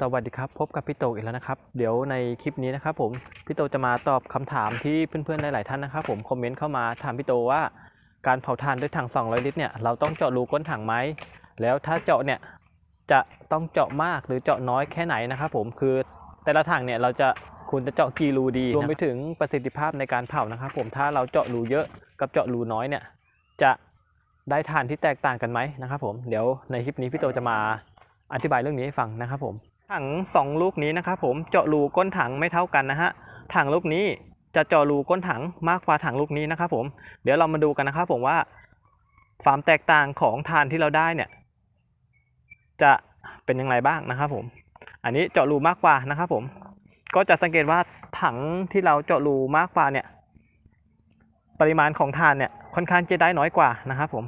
สวัสดีครับพบกับพี่โตอีกแล้วนะครับ เดี๋ยวในคลิปนี้นะครับผมพี่โตจะมาตอบคำถามที่เพื่อนๆหลายๆท่านนะครับ ผมคอมเมนต์เข้ามาถามพี่โตว่า การเผาถ่านด้วยถัง 200 ลิตรเนี่ยเราต้องเจาะรูก้นถังไหมแล้วถ้าเจาะเนี่ยจะต้องเจาะมากหรือเจาะน้อยแค่ไหนนะครับผมคือแต่ละถังเนี่ยเราจะคุณจะเจาะกี่รูดีรวมไปถึงประสิทธิภาพในการเผานะครับ ผมถ้าเราเจาะรูเยอะกับเจาะรูน้อยเนี่ยจะได้ถ่านที่แตกต่างกันไหมนะครับผมเดี๋ยวในคลิปนี้พี่โตจะมาอธิบายเรื่องนี้ให้ฟังนะครับผม ถังสองลูกนี้นะครับผมเจาะรูก้นถังไม่เท่ากันนะฮะถังลูกนี้จะเจาะรูก้นถังมากกว่าถังลูกนี้นะครับผมเดี๋ยวเรามาดูกันนะครับผมว่าความแตกต่างของทานที่เราได้เนี่ย จะเป็นยังไงบ้างนะครับผม อันนี้เจาะรูมากกว่านะครับผม ก็จะสังเกตว่าถังที่เราเจาะรูมากกว่าเนี่ย ปริมาณของทานเนี่ยค่อนข้างจะได้น้อยกว่านะครับผม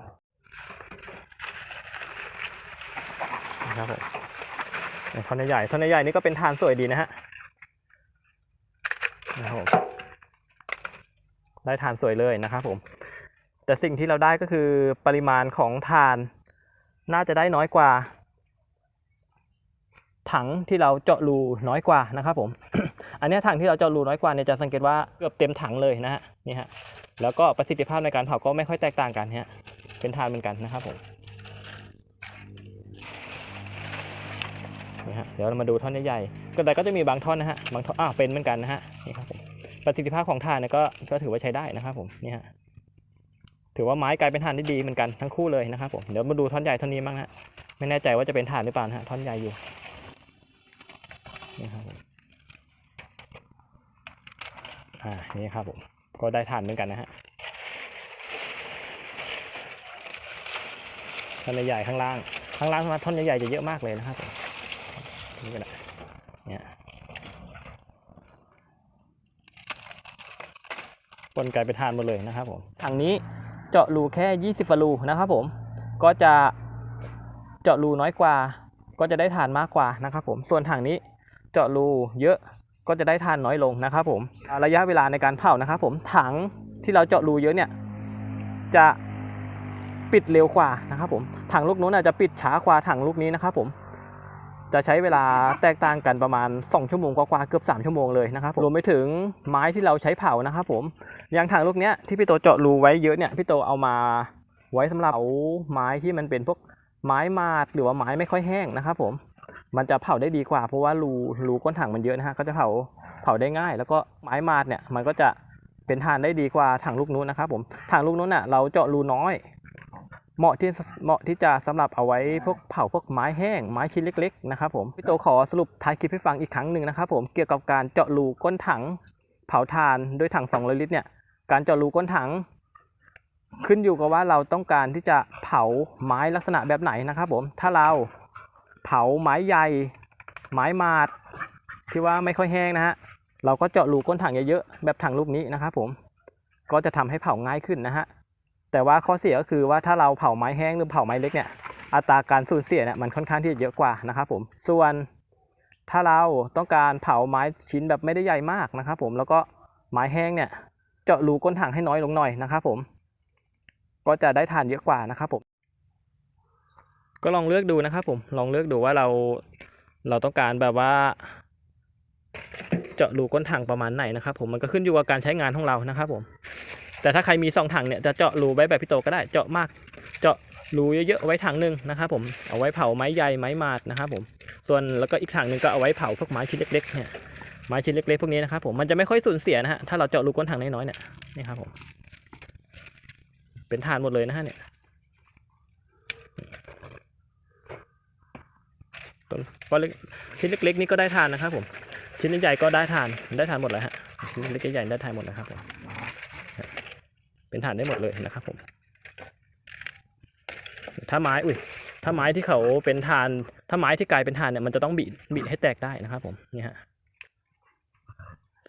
นะครับผม ท่อนใหญ่ท่อนใหญ่นี่ก็เป็นทานสวยดีนะฮะนะครับผมได้ทานสวยเลยนะครับผม แต่สิ่งที่เราได้ก็คือปริมาณของทานน่าจะได้น้อยกว่า ถังที่เราเจาะรูน้อยกว่านะครับผม อันนี้ถังที่เราเจาะรูน้อยกว่าเนี่ยจะสังเกตว่าเกือบเต็มถังเลยนะฮะนี่ฮะแล้วก็ประสิทธิภาพในการเผาก็ไม่ค่อยแตกต่างกันฮะเป็นทานเหมือนกันนะครับผม นี่ฮะเดี๋ยวเรามาดูท่อนใหญ่ๆก็แต่ก็จะมีบางท่อนนะฮะบางท่อนอ้าวเป็นเหมือนกันนะฮะนี่ครับผมประสิทธิภาพของถ่านเนี่ยก็ก็ถือว่าใช้ได้นะครับผมนี่ฮะถือว่าไม้กลายเป็นถ่านที่ดีเหมือนกันทั้งคู่เลยนะครับผมเดี๋ยวมาดูท่อนใหญ่ท่อนนี้บ้างฮะไม่แน่ใจว่าจะเป็นถ่านหรือเปล่านะฮะท่อนใหญ่อยู่นี่ครับผมอ่านี่ครับผมก็ได้ถ่านเหมือนกันนะฮะท่อนใหญ่ข้างล่างข้างล่างมาท่อนใหญ่ๆจะเยอะมากเลยนะครับผม นี่ก็ได้เนี่ยปนไก่ไปทานหมดเลยนะครับผมถังนี้เจาะรูแค่ 20ฟารูนะครับผม ก็จะเจาะรูน้อยกว่า ก็จะได้ทานมากกว่านะครับผม ส่วนถังนี้เจาะรูเยอะก็จะได้ทานน้อยลงนะครับผม ระยะเวลาในการเผานะครับผม ถังที่เราเจาะรูเยอะเนี่ยจะปิดเร็วกว่านะครับผม ถังลูกนู้นอาจจะปิดช้ากว่าถังลูกนี้นะครับผม จะใช้เวลาแตกต่างกันประมาณ 2 ชั่วโมงกว่าๆเกือบ 3 ชั่วโมงเลยนะครับผมรวมไปถึงไม้ที่เราใช้เผานะครับผมอย่างถังลูกเนี้ยที่พี่โตเจาะรูไว้เยอะเนี่ยพี่โตเอามาไว้สำหรับเผาไม้ที่มันเป็นพวกไม้มาดหรือว่าไม้ไม่ค่อยแห้งนะครับผมมันจะเผาได้ดีกว่า เพราะว่ารูรูก้นถังมันเยอะนะฮะก็จะเผาเผาได้ง่าย แล้วก็ไม้มาดเนี่ยมันก็จะเป็นทานได้ดีกว่าถังลูกนู้นนะครับผมถังลูกนู้นน่ะเราเจาะรูน้อย เหมาะที่เหมาะที่จะสำหรับเอาไว้พวกเผาพวกไม้แห้งไม้ชิ้นเล็กๆนะครับผมพี่โตขอสรุปท้ายคลิปให้ฟังอีกครั้งหนึ่งนะครับผมเกี่ยวกับการเจาะรูก้นถังเผาถ่านด้วยถัง2ลิตรเนี่ยการเจาะรูก้นถัง ขึ้นอยู่กับว่าเราต้องการที่จะเผาไม้ลักษณะแบบไหนนะครับผมถ้าเราเผาไม้ใหญ่ ไม้มาดที่ว่าไม่ค่อยแห้งนะฮะเราก็เจาะรูก้นถังเยอะๆแบบถังลูกนี้นะครับผมก็จะทำให้เผาง่ายขึ้นนะฮะ แต่ว่าข้อเสียก็คือว่าถ้าเราเผาไม้แห้งหรือเผาไม้เล็กเนี่ยอัตราการสูญเสียเนี่ยมันค่อนข้างที่จะเยอะกว่านะครับผมส่วนถ้าเราต้องการเผาไม้ชิ้นแบบไม่ได้ใหญ่มากนะครับผมแล้วก็ไม้แห้งเนี่ยเจาะรูก้นถังให้น้อยลงหน่อยนะครับผม ก็จะได้ทานเยอะกว่านะครับผม ก็ลองเลือกดูนะครับผมลองเลือกดูว่าเราเราต้องการแบบว่า เจาะรูก้นถังประมาณไหนนะครับผมมันก็ขึ้นอยู่กับการใช้งานของเรานะครับผม แต่ถ้าใครมีสองถังเนี่ยจะเจาะรูไว้แบบพี่โตก็ได้เจาะมาก เจาะรูเยอะๆเอาไว้ถังหนึ่งนะครับผมเอาไว้เผาไม้ใหญ่ไม้มาดนะครับผมส่วนแล้วก็อีกถังหนึ่งก็เอาไว้เผาพวกไม้ชิ้นเล็กๆเนี่ยไม้ชิ้นเล็กๆพวกนี้นะครับผมมันจะไม่ค่อยสูญเสียนะฮะถ้าเราเจาะรูก้นถังน้อยๆเนี่ยนี่ครับผมเป็นฐานหมดเลยนะฮะเนี่ยต้นก็เล็กชิ้นเล็กๆนี่ก็ได้ทานนะครับผมชิ้นใหญ่ก็ได้ทานได้ทานหมดเลยฮะชิ้นเล็กๆใหญ่ได้ทานหมดนะครับผม เป็นฐานได้หมดเลยนะครับผม ถ้าไม้ อุ้ย ถ้าไม้ที่เขาเป็นฐาน ถ้าไม้ที่กลายเป็นฐานเนี่ยมันจะต้องบีบีให้แตกได้นะครับ ผมนี่ฮะ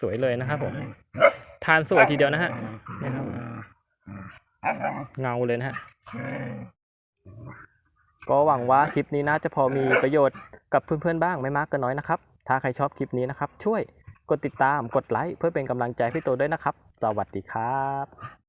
สวยเลยนะครับผมทานสวยทีเดียวนะฮะนี่ครับเงาเลยนะฮะ ก็หวังว่าคลิปนี้น่าจะพอมีประโยชน์กับเพื่อนๆบ้างไม่มากก็น้อยนะครับ ถ้าใครชอบคลิปนี้นะครับ ช่วยกดติดตามกดไลค์เพื่อเป็นกำลังใจพี่โตด้วยนะครับ สวัสดีครับ